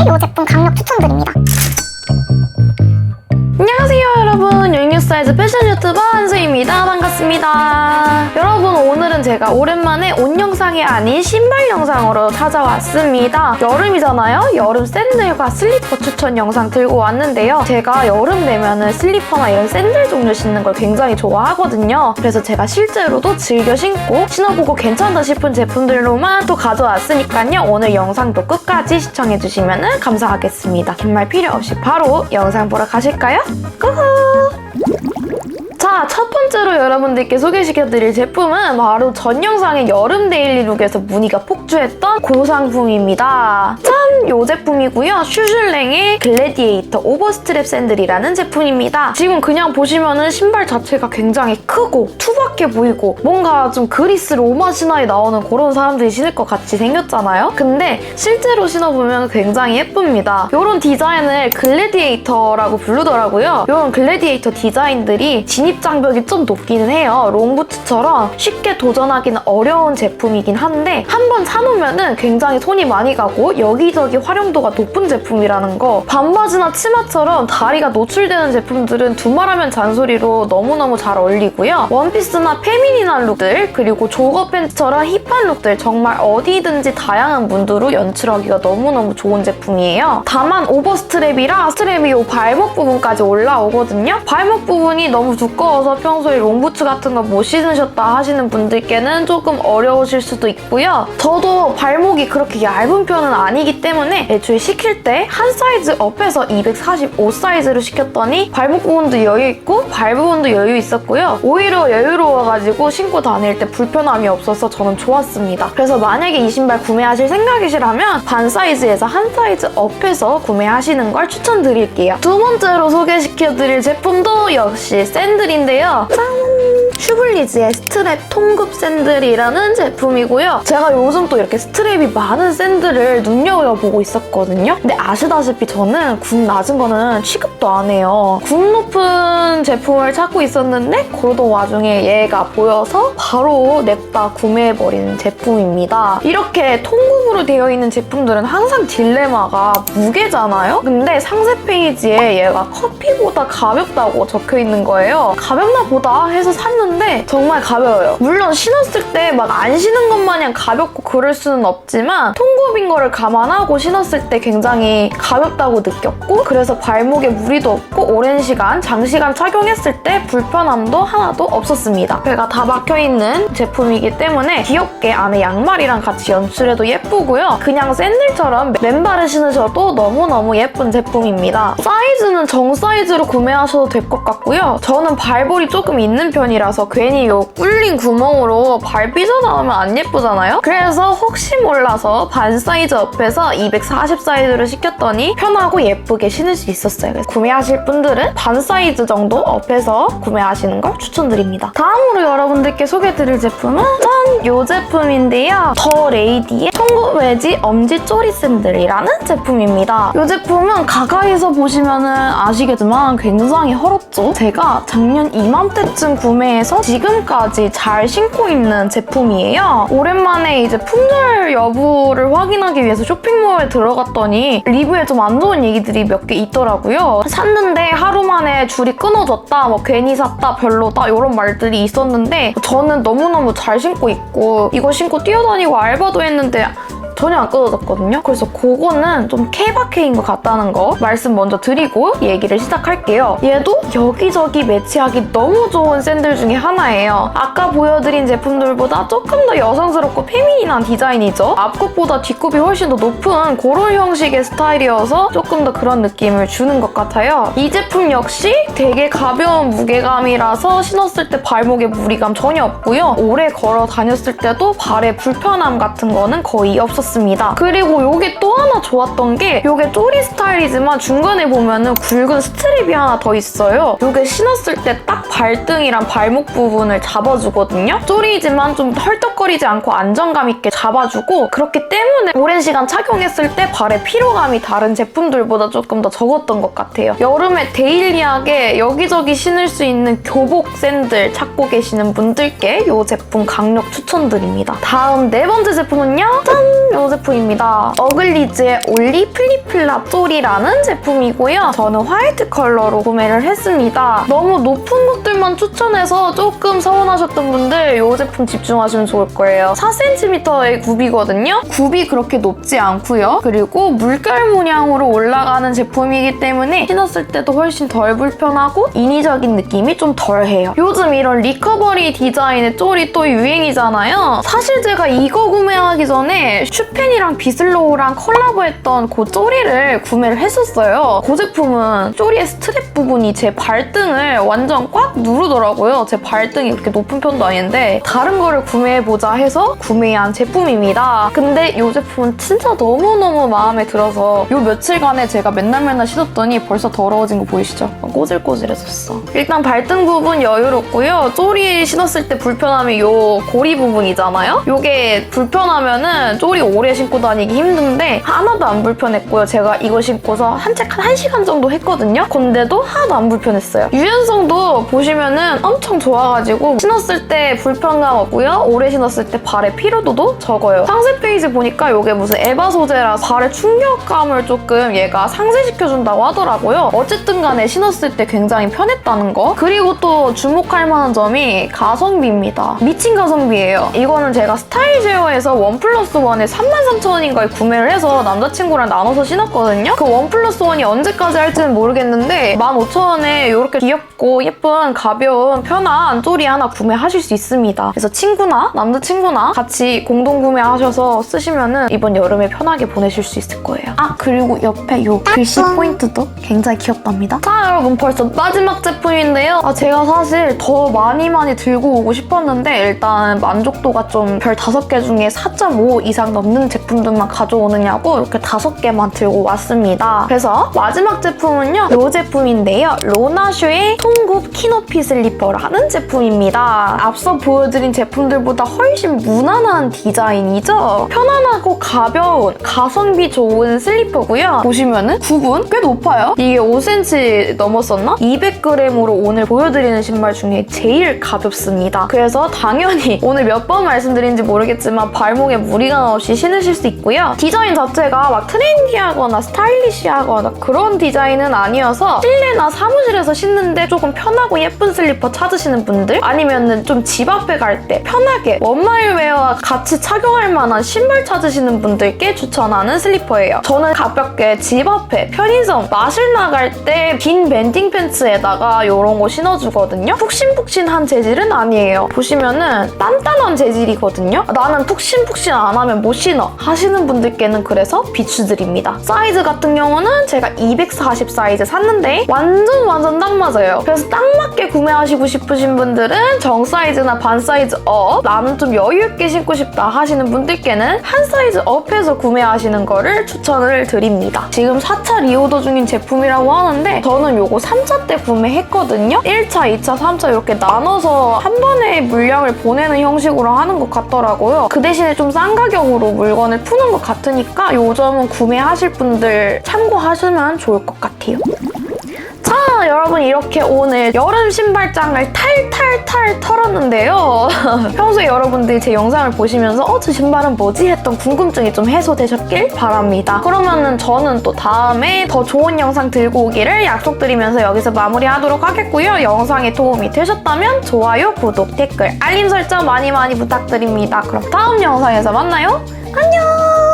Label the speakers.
Speaker 1: 이 제품 강력 추천드립니다.
Speaker 2: 안녕하세요 여러분 유니사이즈 패션 유튜버 한수입니다. 반갑습니다. 여러분 오늘은 제가 오랜만에 옷 영상이 아닌 신발 영상으로 찾아왔습니다. 여름이잖아요? 여름 샌들과 슬리퍼 추천 영상 들고 왔는데요. 제가 여름 되면은 슬리퍼나 이런 샌들 종류 신는 걸 굉장히 좋아하거든요. 그래서 제가 실제로도 즐겨 신고 신어보고 괜찮다 싶은 제품들로만 또 가져왔으니까요. 오늘 영상도 끝까지 시청해주시면 감사하겠습니다. 긴 말 필요 없이 바로 영상 보러 가실까요? 고고! 자, 첫 번째로 여러분들께 소개시켜드릴 제품은 바로 전 영상의 여름 데일리룩에서 문의가 폭주했던 고상품입니다. 짠! 이 제품이고요. 슈슐랭의 글래디에이터 오버스트랩 샌들이라는 제품입니다. 지금 그냥 보시면은 신발 자체가 굉장히 크고 투박해 보이고 뭔가 좀 그리스 로마 신화에 나오는 그런 사람들이 신을 것 같이 생겼잖아요? 근데 실제로 신어보면 굉장히 예쁩니다. 이런 디자인을 글래디에이터라고 부르더라고요. 이런 글래디에이터 디자인들이 진입 장벽이 좀 높기는 해요. 롱부츠처럼 쉽게 도전하기는 어려운 제품이긴 한데 한 번 사놓으면은 굉장히 손이 많이 가고 여기저기 활용도가 높은 제품이라는 거 반바지나 치마처럼 다리가 노출되는 제품들은 두말하면 잔소리로 너무너무 잘 어울리고요. 원피스나 페미닌한 룩들 그리고 조거 팬츠처럼 힙한 룩들 정말 어디든지 다양한 문도로 연출하기가 너무너무 좋은 제품이에요. 다만 오버스트랩이라 스트랩이 요 발목 부분까지 올라오거든요. 발목 부분이 너무 두꺼워 서 평소에 롱부츠 같은 거 못 신으셨다 하시는 분들께는 조금 어려우실 수도 있고요. 저도 발목이 그렇게 얇은 편은 아니기 때문에 애초에 시킬 때 한 사이즈 업해서 245 사이즈로 시켰더니 발목 부분도 여유 있고 발 부분도 여유 있었고요. 오히려 여유로워가지고 신고 다닐 때 불편함이 없어서 저는 좋았습니다. 그래서 만약에 이 신발 구매하실 생각이시라면 반 사이즈에서 한 사이즈 업해서 구매하시는 걸 추천드릴게요. 두 번째로 소개시켜드릴 제품도 역시 샌들 인데요. 짠! 슈블리즈의 스트랩 통급 샌들이라는 제품이고요. 제가 요즘 또 이렇게 스트랩이 많은 샌들을 눈여겨보고 있었거든요. 근데 아시다시피 저는 굽 낮은 거는 취급도 안 해요. 굽 높은 제품을 찾고 있었는데 그러던 와중에 얘가 보여서 바로 냅다 구매해버린 제품입니다. 이렇게 통급으로 되어 있는 제품들은 항상 딜레마가 무게잖아요? 근데 상세 페이지에 얘가 커피보다 가볍다고 적혀 있는 거예요. 가볍나 보다 해서 샀는데 정말 가벼워요. 물론 신었을 때 막 안 신은 것 마냥 가볍고 그럴 수는 없지만 통굽인 거를 감안하고 신었을 때 굉장히 가볍다고 느꼈고 그래서 발목에 무리도 없고 오랜 시간, 장시간 착용했을 때 불편함도 하나도 없었습니다. 배가 다 박혀있는 제품이기 때문에 귀엽게 안에 양말이랑 같이 연출해도 예쁘고요. 그냥 샌들처럼 맨발을 신으셔도 너무너무 예쁜 제품입니다. 사이즈는 정 사이즈로 구매하셔도 될 것 같고요. 저는 발볼이 조금 있는 편이라서 괜히 요 꿀린 구멍으로 발 삐져나오면 안 예쁘잖아요? 그래서 혹시 몰라서 반 사이즈 업해서 240 사이즈로 시켰더니 편하고 예쁘게 신을 수 있었어요. 그래서 구매하실 분들은 반 사이즈 정도 업해서 구매하시는 걸 추천드립니다. 다음으로 여러분들께 소개해드릴 제품은 짠! 요 제품인데요. 더 레이디의 통구 외지 엄지 쪼리 샌들이라는 제품입니다. 이 제품은 가까이서 보시면 아시겠지만 굉장히 헐었죠? 제가 작년 이맘때쯤 구매해서 지금까지 잘 신고 있는 제품이에요. 오랜만에 이제 품절 여부를 확인하기 위해서 쇼핑몰에 들어갔더니 리뷰에 좀 안 좋은 얘기들이 몇 개 있더라고요. 샀는데 하루 만에 줄이 끊어졌다, 뭐 괜히 샀다, 별로다 이런 말들이 있었는데 저는 너무너무 잘 신고 있고 이거 신고 뛰어다니고 알바도 했는데 전혀 안 끊어졌거든요. 그래서 그거는 좀 케바케인 것 같다는 거 말씀 먼저 드리고 얘기를 시작할게요. 얘도 여기저기 매치하기 너무 좋은 샌들 중에 하나예요. 아까 보여드린 제품들보다 조금 더 여성스럽고 페미닌한 디자인이죠. 앞굽보다 뒷굽이 훨씬 더 높은 그런 형식의 스타일이어서 조금 더 그런 느낌을 주는 것 같아요. 이 제품 역시 되게 가벼운 무게감이라서 신었을 때 발목에 무리감 전혀 없고요. 오래 걸어 다녔을 때도 발에 불편함 같은 거는 거의 없었 습니다. 그리고 이게 또 하나 좋았던 게 이게 쪼리 스타일이지만 중간에 보면은 굵은 스트랩이 하나 더 있어요. 이게 신었을 때 딱 발등이랑 발목 부분을 잡아주거든요. 쪼리지만 좀 헐떡거리지 않고 안정감 있게 잡아주고 그렇기 때문에 오랜 시간 착용했을 때 발의 피로감이 다른 제품들보다 조금 더 적었던 것 같아요. 여름에 데일리하게 여기저기 신을 수 있는 교복 샌들 찾고 계시는 분들께 이 제품 강력 추천드립니다. 다음 네 번째 제품은요. 짠! 이 제품입니다. 어글리즈의 올리 플리플랍 쫄이라는 제품이고요. 저는 화이트 컬러로 구매를 했습니다. 너무 높은 것들만 추천해서 조금 서운하셨던 분들 이 제품 집중하시면 좋을 거예요. 4cm의 굽이거든요. 굽이 그렇게 높지 않고요. 그리고 물결 문양으로 올라가는 제품이기 때문에 신었을 때도 훨씬 덜 불편하고 인위적인 느낌이 좀 덜해요. 요즘 이런 리커버리 디자인의 쫄이 또 유행이잖아요. 사실 제가 이거 구매하기 전에 슈펜이랑 비슬로우랑 콜라보했던 그 쫄이를 구매를 했었어요. 그 제품은 쫄이의 스트랩 부분이 제 발등을 완전 꽉 누르더라고요. 제 발등이 그렇게 높은 편도 아닌데 다른 거를 구매해보자 해서 구매한 제품입니다. 근데 이 제품은 진짜 너무너무 마음에 들어서 요 며칠간에 제가 맨날 맨날 신었더니 벌써 더러워진 거 보이시죠? 꼬질꼬질해졌어. 일단 발등 부분 여유롭고요. 쪼리 신었을 때 불편함이 요 고리 부분이잖아요? 요게 불편하면은 쪼리 오래 신고 다니기 힘든데 하나도 안 불편했고요. 제가 이거 신고서 한책 한 1시간 정도 했거든요? 근데도 하나도 안 불편했어요. 유연성도 보시면은 엄청 좋아가지고 신었을 때 불편감 없고요. 오래 신었을 때 발의 피로도도 적어요. 상세 페이지 보니까 이게 무슨 에바 소재라 발의 충격감을 조금 얘가 상쇄시켜준다고 하더라고요. 어쨌든 간에 신었을 때 굉장히 편했다는 거. 그리고 또 주목할 만한 점이 가성비입니다. 미친 가성비예요. 이거는 제가 스타일 제어에서 원 플러스 원에 33,000원인가에 구매를 해서 남자친구랑 나눠서 신었거든요. 그 원 플러스 원이 언제까지 할지는 모르겠는데 15,000원에 이렇게 귀엽고 예쁜 가벼운 편한 쪼리 하나 구매하실 수 있습니다. 그래서 친구나 남자친구나 같이 공동 구매하셔서 쓰시면은 이번 여름에 편하게 보내실 수 있을 거예요. 아 그리고 옆에 이 글씨 포인트도 굉장히 귀엽답니다. 자 여러분 벌써 마지막 제품인데요. 아, 제가 사실 더 많이 많이 들고 오고 싶었는데 일단 만족도가 좀 별 5개 중에 4.5 이상 넘는 제품들만 가져오느냐고 이렇게 5개만 들고 왔습니다. 그래서 마지막 제품은요. 이 제품인데요. 로나슈의 통굽 키노피 슬리퍼라는 제품입니다. 앞서 보여드린 제품들보다 훨씬 무난한 디자인이죠. 편안하고 가벼운 가성비 좋은 슬리퍼고요. 보시면은 굽은 꽤 높아요. 이게 5cm 넘 었었나? 200g으로 오늘 보여드리는 신발 중에 제일 가볍습니다. 그래서 당연히 오늘 몇 번 말씀드린지 모르겠지만 발목에 무리감 없이 신으실 수 있고요. 디자인 자체가 막 트렌디하거나 스타일리시하거나 그런 디자인은 아니어서 실내나 사무실에서 신는데 조금 편하고 예쁜 슬리퍼 찾으시는 분들 아니면은 좀 집 앞에 갈 때 편하게 원마일웨어와 같이 착용할 만한 신발 찾으시는 분들께 추천하는 슬리퍼예요. 저는 가볍게 집 앞에 편의점 마실 나갈 때 긴 밴딩 팬츠에다가 이런 거 신어주거든요. 푹신푹신한 재질은 아니에요. 보시면은 단단한 재질이거든요. 나는 푹신푹신 안 하면 못 신어 하시는 분들께는 그래서 비추드립니다. 사이즈 같은 경우는 제가 240 사이즈 샀는데 완전 완전 딱 맞아요. 그래서 딱 맞게 구매하시고 싶으신 분들은 정 사이즈나 반 사이즈 업 나는 좀 여유 있게 신고 싶다 하시는 분들께는 한 사이즈 업해서 구매하시는 거를 추천을 드립니다. 지금 4차 리오더 중인 제품이라고 하는데 저는 요거 3차 때 구매했거든요. 1차, 2차, 3차 이렇게 나눠서 한 번에 물량을 보내는 형식으로 하는 것 같더라고요. 그 대신에 좀 싼 가격으로 물건을 푸는 것 같으니까 요 점은 구매하실 분들 참고하시면 좋을 것 같아요. 자, 여러분 이렇게 오늘 여름 신발장을 탈탈탈 털었는데요. 평소에 여러분들이 제 영상을 보시면서 어, 저 신발은 뭐지? 했던 궁금증이 좀 해소되셨길 바랍니다. 그러면은 저는 또 다음에 더 좋은 영상 들고 오기를 약속드리면서 여기서 마무리하도록 하겠고요. 영상에 도움이 되셨다면 좋아요, 구독, 댓글, 알림 설정 많이 많이 부탁드립니다. 그럼 다음 영상에서 만나요. 안녕!